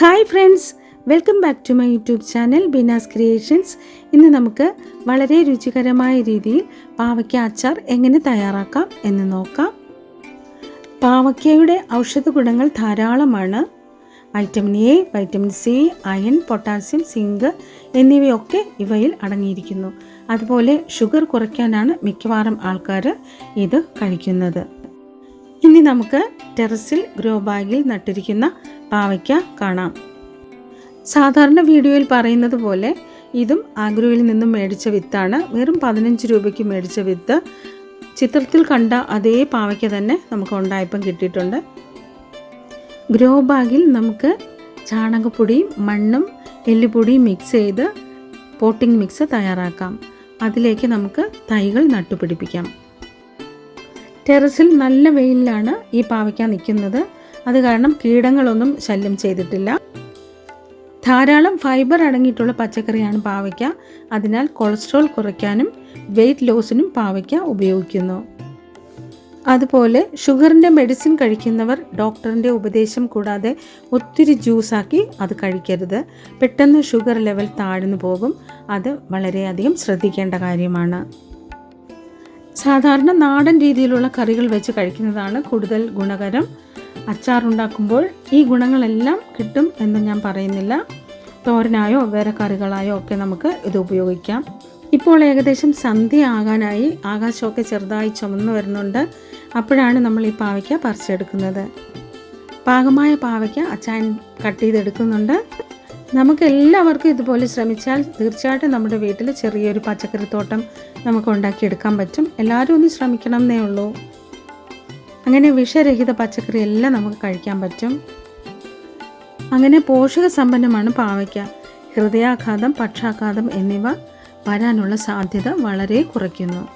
Hi friends welcome back to my YouTube channel Bina's creations. ഇന്ന് നമുക്ക് വളരെ രുചികരമായ രീതിയിൽ പാവയ്ക്ക അച്ചാർ എങ്ങനെ തയ്യാറാക്കാം എന്ന് നോക്കാം. പാവയ്ക്കയുടെ ഔഷധ ഗുണങ്ങൾ ധാരാളമാണ്. Vitamin A vitamin C iron potassium zinc എന്നിവയൊക്കെ ഇവയിൽ അടങ്ങിയിരിക്കുന്നു. അതുപോലെ ഷുഗർ കുറയ്ക്കാനാണ് മിക്കവാറും ആൾക്കാർ ഇത് കഴിക്കുന്നത്. ഇനി നമുക്ക് ടെറസിൽ ഗ്രോ ബാഗിൽ നട്ടിരിക്കുന്ന പാവയ്ക്ക കാണാം. സാധാരണ വീഡിയോയിൽ പറയുന്നത് പോലെ ഇതും ആഗ്രോയിൽ നിന്നും മേടിച്ച വിത്താണ്. വെറും പതിനഞ്ച് രൂപയ്ക്ക് മേടിച്ച വിത്ത്. ചിത്രത്തിൽ കണ്ട അതേ പാവയ്ക്ക തന്നെ നമുക്ക് ഉണ്ടായപ്പം കിട്ടിയിട്ടുണ്ട്. ഗ്രോ ബാഗിൽ നമുക്ക് ചാണകപ്പൊടിയും മണ്ണും എല്ലുപൊടിയും മിക്സ് ചെയ്ത് പോട്ടിംഗ് മിക്സ് തയ്യാറാക്കാം. അതിലേക്ക് നമുക്ക് തൈകൾ നട്ടുപിടിപ്പിക്കാം. ടെറസിൽ നല്ല വെയിലിലാണ് ഈ പാവയ്ക്ക നിൽക്കുന്നത്. അത് കാരണം കീടങ്ങളൊന്നും ശല്യം ചെയ്തിട്ടില്ല. ധാരാളം ഫൈബർ അടങ്ങിയിട്ടുള്ള പച്ചക്കറിയാണ് പാവയ്ക്ക. അതിനാൽ കൊളസ്ട്രോൾ കുറയ്ക്കാനും വെയിറ്റ് ലോസിനും പാവയ്ക്ക ഉപയോഗിക്കുന്നു. അതുപോലെ ഷുഗറിന്റെ മെഡിസിൻ കഴിക്കുന്നവർ ഡോക്ടറിന്റെ ഉപദേശം കൂടാതെ ഒത്തിരി ജ്യൂസാക്കി അത് കഴിക്കരുത്. പെട്ടെന്ന് ഷുഗർ ലെവൽ താഴ്ന്നു പോകും. അത് വളരെയധികം ശ്രദ്ധിക്കേണ്ട കാര്യമാണ്. സാധാരണ നാടൻ രീതിയിലുള്ള കറികൾ വെച്ച് കഴിക്കുന്നതാണ് കൂടുതൽ ഗുണകരം. അച്ചാറുണ്ടാക്കുമ്പോൾ ഈ ഗുണങ്ങളെല്ലാം കിട്ടും എന്ന് ഞാൻ പറയുന്നില്ല. തോരനായോ വേറെ കറികളായോ ഒക്കെ നമുക്ക് ഇത് ഉപയോഗിക്കാം. ഇപ്പോൾ ഏകദേശം സന്ധ്യ ആകാനായി. ആകാശമൊക്കെ ചെറുതായി ചുമന്നു വരുന്നുണ്ട്. അപ്പോഴാണ് നമ്മൾ ഈ പാവയ്ക്ക പറിച്ചെടുക്കുന്നത്. പാകമായ പാവയ്ക്ക അച്ചാൻ കട്ട് ചെയ്തെടുക്കുന്നുണ്ട്. നമുക്ക് എല്ലാവർക്കും ഇതുപോലെ ശ്രമിച്ചാൽ തീർച്ചയായിട്ടും നമ്മുടെ വീട്ടിൽ ചെറിയൊരു പച്ചക്കറിത്തോട്ടം നമുക്ക് ഉണ്ടാക്കിയെടുക്കാൻ പറ്റും. എല്ലാവരും ഒന്ന് ശ്രമിക്കണം എന്നേ ഉള്ളൂ. അങ്ങനെ വിഷരഹിത പച്ചക്കറി എല്ലാം നമുക്ക് കഴിക്കാൻ പറ്റും. അങ്ങനെ പോഷക സമ്പന്നമാണ് പാവയ്ക്ക. ഹൃദയാഘാതം പക്ഷാഘാതം എന്നിവ വരാനുള്ള സാധ്യത വളരെ കുറയ്ക്കുന്നു.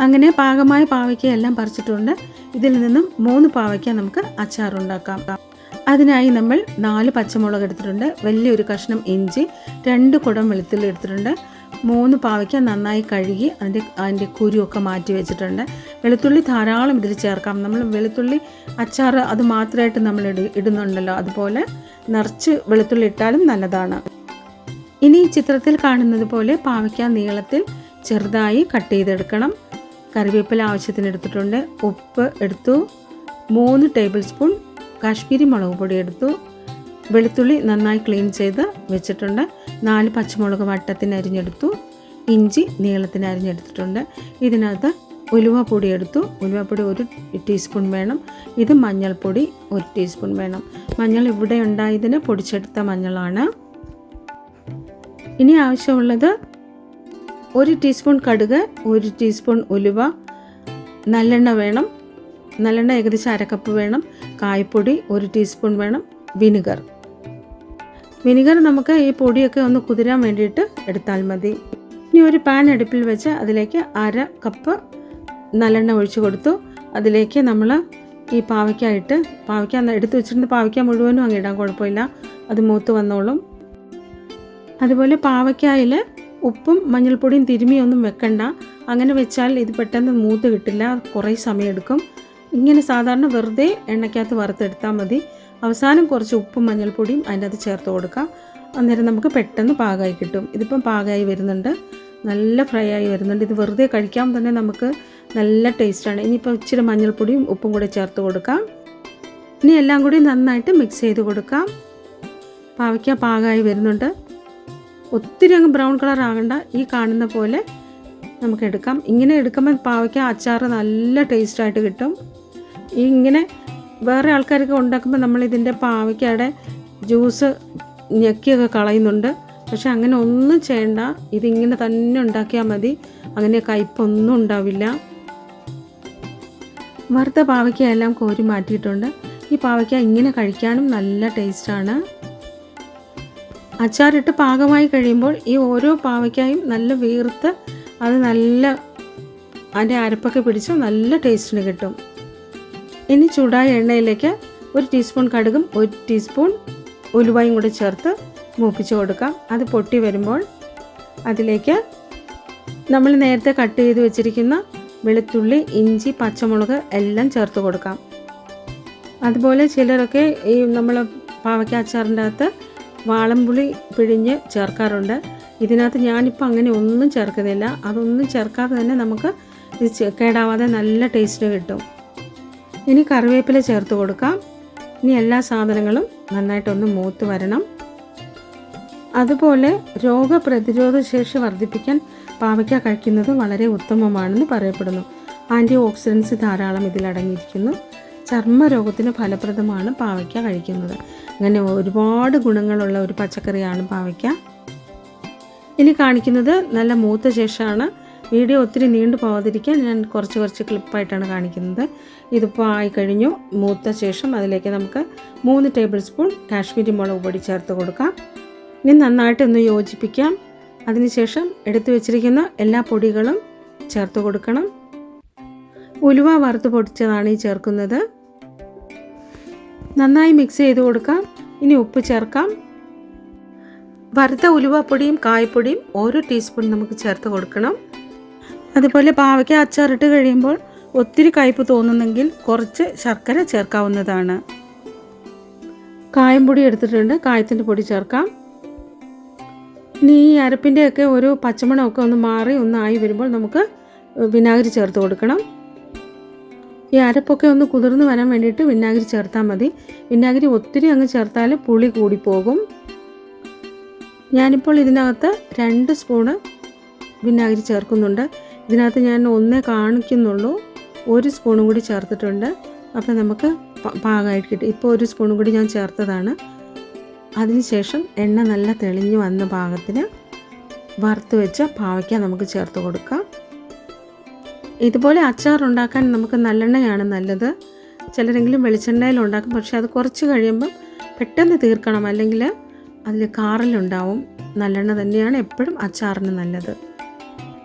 അങ്ങനെ പാകമായ പാവയ്ക്ക എല്ലാം പറിച്ചിട്ടുണ്ട്. ഇതിൽ നിന്നും മൂന്ന് പാവയ്ക്ക നമുക്ക് അച്ചാറുണ്ടാക്കാം. അതിനായി നമ്മൾ നാല് പച്ചമുളക് എടുത്തിട്ടുണ്ട്. വലിയൊരു കഷ്ണം ഇഞ്ചി രണ്ട് കുടം വെളുത്തുള്ളി എടുത്തിട്ടുണ്ട്. മൂന്ന് പാവയ്ക്ക നന്നായി കഴുകി അതിന്റെ അതിന്റെ കുരുവൊക്കെ മാറ്റി വെച്ചിട്ടുണ്ട്. വെളുത്തുള്ളി ധാരാളം ഇതിൽ ചേർക്കാം. നമ്മൾ വെളുത്തുള്ളി അച്ചാർ അത് മാത്രമായിട്ട് നമ്മൾ ഇട ഇടുന്നുണ്ടല്ലോ. അതുപോലെ നിറച്ച് വെളുത്തുള്ളി ഇട്ടാലും നല്ലതാണ്. ഇനി ചിത്രത്തിൽ കാണുന്നത് പോലെ പാവയ്ക്ക നീളത്തിൽ ചെറുതായി കട്ട് ചെയ്തെടുക്കണം. കറിവേപ്പില ആവശ്യത്തിന് എടുത്തിട്ടുണ്ട്. ഉപ്പ് എടുത്തു. മൂന്ന് ടേബിൾ സ്പൂൺ കാശ്മീരി മുളക് പൊടി എടുത്തു. വെളുത്തുള്ളി നന്നായി ക്ലീൻ ചെയ്ത് വെച്ചിട്ടുണ്ട്. നാല് പച്ചമുളക് വട്ടത്തിന് അരിഞ്ഞെടുത്തു. ഇഞ്ചി നീളത്തിന് അരിഞ്ഞെടുത്തിട്ടുണ്ട്. ഇതിനകത്ത് ഉലുവ പൊടി എടുത്തു. ഉലുവപ്പൊടി ഒരു ടീസ്പൂൺ വേണം. ഇത് മഞ്ഞൾപ്പൊടി ഒരു ടീസ്പൂൺ വേണം. മഞ്ഞൾ ഇവിടെ ഉണ്ടായതിന് പൊടിച്ചെടുത്ത മഞ്ഞളാണ്. ഇനി ആവശ്യമുള്ളത് ഒരു ടീസ്പൂൺ കടുക് ഒരു ടീസ്പൂൺ ഉലുവ നല്ലെണ്ണ വേണം. നല്ലെണ്ണ ഏകദേശം അരക്കപ്പ് വേണം. കായ്പൊടി ഒരു ടീസ്പൂൺ വേണം. വിനിഗർ. വിനിഗർ നമുക്ക് ഈ പൊടിയൊക്കെ ഒന്ന് കുതിരാൻ വേണ്ടിയിട്ട് എടുത്താൽ മതി. ഇനി ഒരു പാൻ അടുപ്പിൽ വെച്ച് അതിലേക്ക് അര കപ്പ് നല്ലെണ്ണ ഒഴിച്ചു കൊടുത്തു. അതിലേക്ക് നമ്മൾ ഈ പാവയ്ക്കായിട്ട് പാവയ്ക്ക എടുത്ത് വെച്ചിരുന്ന പാവയ്ക്ക മുഴുവനും അങ്ങ് ഇടാൻ കുഴപ്പമില്ല. അത് മൂത്ത് വന്നോളും. അതുപോലെ പാവയ്ക്കായിൽ ഉപ്പും മഞ്ഞൾപ്പൊടിയും തിരുമിയൊന്നും വെക്കണ്ട. അങ്ങനെ വെച്ചാൽ ഇത് പെട്ടെന്ന് മൂത്ത് കിട്ടില്ല. കുറേ സമയമെടുക്കും ഇങ്ങനെ സാധാരണ വെറുതെ എണ്ണയ്ക്കകത്ത് വറുത്തെടുത്താൽ മതി. അവസാനം കുറച്ച് ഉപ്പും മഞ്ഞൾപ്പൊടിയും അതിന്റെ അത് ചേർത്ത് കൊടുക്കാം. അന്നേരം നമുക്ക് പെട്ടെന്ന് പാകമായി കിട്ടും. ഇതിപ്പം പാകമായി വരുന്നുണ്ട്. നല്ല ഫ്രൈ ആയി വരുന്നുണ്ട്. ഇത് വെറുതെ കഴിക്കാൻ തന്നെ നമുക്ക് നല്ല ടേസ്റ്റാണ് ഇനിയിപ്പോൾ ഇച്ചിരി മഞ്ഞൾപ്പൊടിയും ഉപ്പും കൂടെ ചേർത്ത് കൊടുക്കാം. ഇനി എല്ലാം കൂടി നന്നായിട്ട് മിക്സ് ചെയ്ത് കൊടുക്കാം. പാവയ്ക്ക പാകമായി വരുന്നുണ്ട്. ഒത്തിരി അങ്ങ് ബ്രൗൺ കളർ ആകണ്ട. ഈ കാണുന്ന പോലെ നമുക്ക് എടുക്കാം. ഇങ്ങനെ എടുക്കുമ്പോൾ പാവയ്ക്ക അച്ചാർ നല്ല ടേസ്റ്റായിട്ട് കിട്ടും. ഇങ്ങനെ വേറെ ആൾക്കാരൊക്കെ ഉണ്ടാക്കുമ്പോൾ നമ്മൾ ഇതിന്റെ പാവയ്ക്കയുടെ ജ്യൂസ് ഞെക്കിയൊക്കെ കളയുന്നുണ്ട്. പക്ഷെ അങ്ങനെ ഒന്നും ചെയ്യണ്ട. ഇതിങ്ങനെ തന്നെ ഉണ്ടാക്കിയാൽ മതി. അങ്ങനെ കയ്പൊന്നും ഉണ്ടാവില്ല. വറുത്ത പാവയ്ക്ക എല്ലാം കോരി മാറ്റിയിട്ടുണ്ട്. ഈ പാവയ്ക്ക ഇങ്ങനെ കഴിക്കാനും നല്ല ടേസ്റ്റാണ്. അച്ചാറിട്ട് പാകമായി കഴിയുമ്പോൾ ഈ ഓരോ പാവയ്ക്കായും നല്ല വീർത്ത് അത് നല്ല അതിന്റെ അരപ്പൊക്കെ പിടിച്ച് നല്ല ടേസ്റ്റിന് കിട്ടും. ഇനി ചൂടായ എണ്ണയിലേക്ക് ഒരു ടീസ്പൂൺ കടുകും ഒരു ടീസ്പൂൺ ഉലുവയും കൂടി ചേർത്ത് മൂപ്പിച്ച് കൊടുക്കാം. അത് പൊട്ടി വരുമ്പോൾ അതിലേക്ക് നമ്മൾ നേരത്തെ കട്ട് ചെയ്ത് വെച്ചിരിക്കുന്ന വെളുത്തുള്ളി ഇഞ്ചി പച്ചമുളക് എല്ലാം ചേർത്ത് കൊടുക്കാം. അതുപോലെ ചിലരൊക്കെ ഈ നമ്മൾ പാവയ്ക്ക അച്ചാറിന്റെ അകത്ത് വാളംപുളി പിഴിഞ്ഞ് ചേർക്കാറുണ്ട്. ഇതിനകത്ത് ഞാനിപ്പോൾ അങ്ങനെ ഒന്നും ചേർക്കുന്നില്ല. അതൊന്നും ചേർക്കാതെ തന്നെ നമുക്ക് ഇത് കേടാവാതെ നല്ല ടേസ്റ്റ് കിട്ടും. ഇനി കറിവേപ്പില ചേർത്ത് കൊടുക്കാം. ഇനി എല്ലാ സാധനങ്ങളും നന്നായിട്ടൊന്ന് മൂത്ത് വരണം. അതുപോലെ രോഗപ്രതിരോധ ശേഷി വർദ്ധിപ്പിക്കാൻ പാവയ്ക്ക കഴിക്കുന്നത് വളരെ ഉത്തമമാണെന്ന് പറയപ്പെടുന്നു. ആന്റി ഓക്സിഡൻസ് ധാരാളം ഇതിലടങ്ങിയിരിക്കുന്നു ചർമ്മരോഗത്തിന് ഫലപ്രദമാണ് പാവയ്ക്ക കഴിക്കുന്നത്. അങ്ങനെ ഒരുപാട് ഗുണങ്ങളുള്ള ഒരു പച്ചക്കറിയാണ് പാവയ്ക്ക. ഇനി കാണിക്കുന്നത് നല്ല മൂത്ത ശേഷമാണ് വീഡിയോ ഒത്തിരി നീണ്ടു പോകാതിരിക്കാൻ ഞാൻ കുറച്ച് കുറച്ച് ക്ലിപ്പായിട്ടാണ് കാണിക്കുന്നത്. ഇതിപ്പോൾ ആയി കഴിഞ്ഞു. മൂത്ത ശേഷം അതിലേക്ക് നമുക്ക് മൂന്ന് ടേബിൾ സ്പൂൺ കാശ്മീരി മുളക് പൊടി ചേർത്ത് കൊടുക്കാം. ഇനി നന്നായിട്ടൊന്ന് യോജിപ്പിക്കാം. അതിനുശേഷം എടുത്തു വെച്ചിരിക്കുന്ന എല്ലാ പൊടികളും ചേർത്ത് കൊടുക്കണം. ഉലുവ വറുത്ത് പൊടിച്ചതാണ് ഈ ചേർക്കുന്നത്. നന്നായി മിക്സ് ചെയ്ത് കൊടുക്കാം. ഇനി ഉപ്പ് ചേർക്കാം. വറുത്ത ഉലുവപ്പൊടിയും കായപ്പൊടിയും ഓരോ ടീസ്പൂൺ നമുക്ക് ചേർത്ത് കൊടുക്കണം. അതുപോലെ പാവയ്ക്ക അച്ചാറിട്ട് കഴിയുമ്പോൾ ഒത്തിരി കയ്പ് തോന്നുന്നെങ്കിൽ കുറച്ച് ശർക്കര ചേർക്കാവുന്നതാണ്. കായം പൊടി എടുത്തിട്ടുണ്ട്. കായത്തിന്റെ പൊടി ചേർക്കാം. ഇനി ഈ അരപ്പിന്റെയൊക്കെ ഒരു പച്ചമണമൊക്കെ ഒന്ന് മാറി ഒന്നായി വരുമ്പോൾ നമുക്ക് വിനാഗിരി ചേർത്ത് കൊടുക്കണം. ഈ അരപ്പൊക്കെ ഒന്ന് കുതിർന്ന് വരാൻ വേണ്ടിയിട്ട് വിനാഗിരി ചേർത്താൽ മതി. വിനാഗിരി ഒത്തിരി അങ്ങ് ചേർത്താൽ പുളി കൂടിപ്പോകും. ഞാനിപ്പോൾ ഇതിനകത്ത് രണ്ട് സ്പൂണ് വിനാഗിരി ചേർക്കുന്നുണ്ട്. ഇതിനകത്ത് ഞാൻ ഒന്നേ കാണിക്കുന്നുള്ളൂ. ഒരു സ്പൂണും കൂടി ചേർത്തിട്ടുണ്ട്. അപ്പോൾ നമുക്ക് പാകമായിട്ട് കിട്ടും. ഇപ്പോൾ ഒരു സ്പൂണും കൂടി ഞാൻ ചേർത്തതാണ്. അതിനുശേഷം എണ്ണ നല്ല തെളിഞ്ഞ് വന്ന പാകത്തിന് വറുത്ത് വെച്ച പാവയ്ക്ക നമുക്ക് ചേർത്ത് കൊടുക്കാം. ഇതുപോലെ അച്ചാർ ഉണ്ടാക്കാൻ നമുക്ക് നല്ലെണ്ണയാണ് നല്ലത്. ചിലരെങ്കിലും വെളിച്ചെണ്ണയിൽ ഉണ്ടാക്കും. പക്ഷേ അത് കുറച്ച് കഴിയുമ്പം പെട്ടെന്ന് തീർക്കണം. അല്ലെങ്കിൽ അതിൽ കാറലുണ്ടാവും. നല്ലെണ്ണ തന്നെയാണ് എപ്പോഴും അച്ചാറിന് നല്ലത്.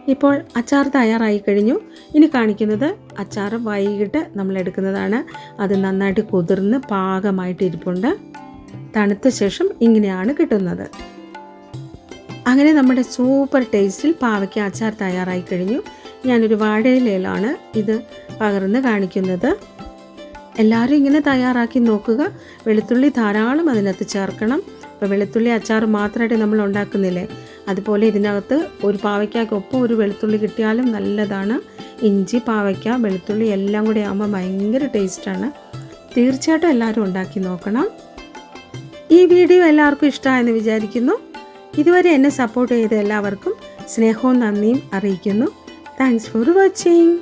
ഇപ്പോൾ അച്ചാർ തയ്യാറായി കഴിഞ്ഞു. ഇനി കാണിക്കുന്നത് അച്ചാർ വൈകിട്ട് നമ്മൾ എടുക്കുന്നതാണ്. അത് നന്നായിട്ട് കുതിർന്ന് പാകമായിട്ട് ഇരിപ്പുണ്ട്. തണുത്ത ശേഷം ഇങ്ങനെയാണ് കിട്ടുന്നത്. അങ്ങനെ നമ്മുടെ സൂപ്പർ ടേസ്റ്റിൽ പാവയ്ക്ക അച്ചാർ തയ്യാറായി കഴിഞ്ഞു. ഞാനൊരു വാഴയിലയിലാണ് ഇത് പകർന്ന് കാണിക്കുന്നത്. എല്ലാവരും ഇങ്ങനെ തയ്യാറാക്കി നോക്കുക. വെളുത്തുള്ളി ധാരാളം അതിനകത്ത് ചേർക്കണം. ഇപ്പോൾ വെളുത്തുള്ളി അച്ചാർ മാത്രമായിട്ട് നമ്മൾ ഉണ്ടാക്കുന്നില്ലേ? അതുപോലെ ഇതിനകത്ത് ഒരു പാവയ്ക്കൊപ്പം ഒരു വെളുത്തുള്ളി കിട്ടിയാലും നല്ലതാണ്. ഇഞ്ചി പാവയ്ക്ക വെളുത്തുള്ളി എല്ലാം കൂടി ആകുമ്പോൾ ഭയങ്കര ടേസ്റ്റാണ് തീർച്ചയായിട്ടും എല്ലാവരും ഉണ്ടാക്കി നോക്കണം. ഈ വീഡിയോ എല്ലാവർക്കും ഇഷ്ടമായെന്ന് വിചാരിക്കുന്നു. ഇതുവരെ എന്നെ സപ്പോർട്ട് ചെയ്ത എല്ലാവർക്കും സ്നേഹവും നന്ദിയും അറിയിക്കുന്നു. Thanks for watching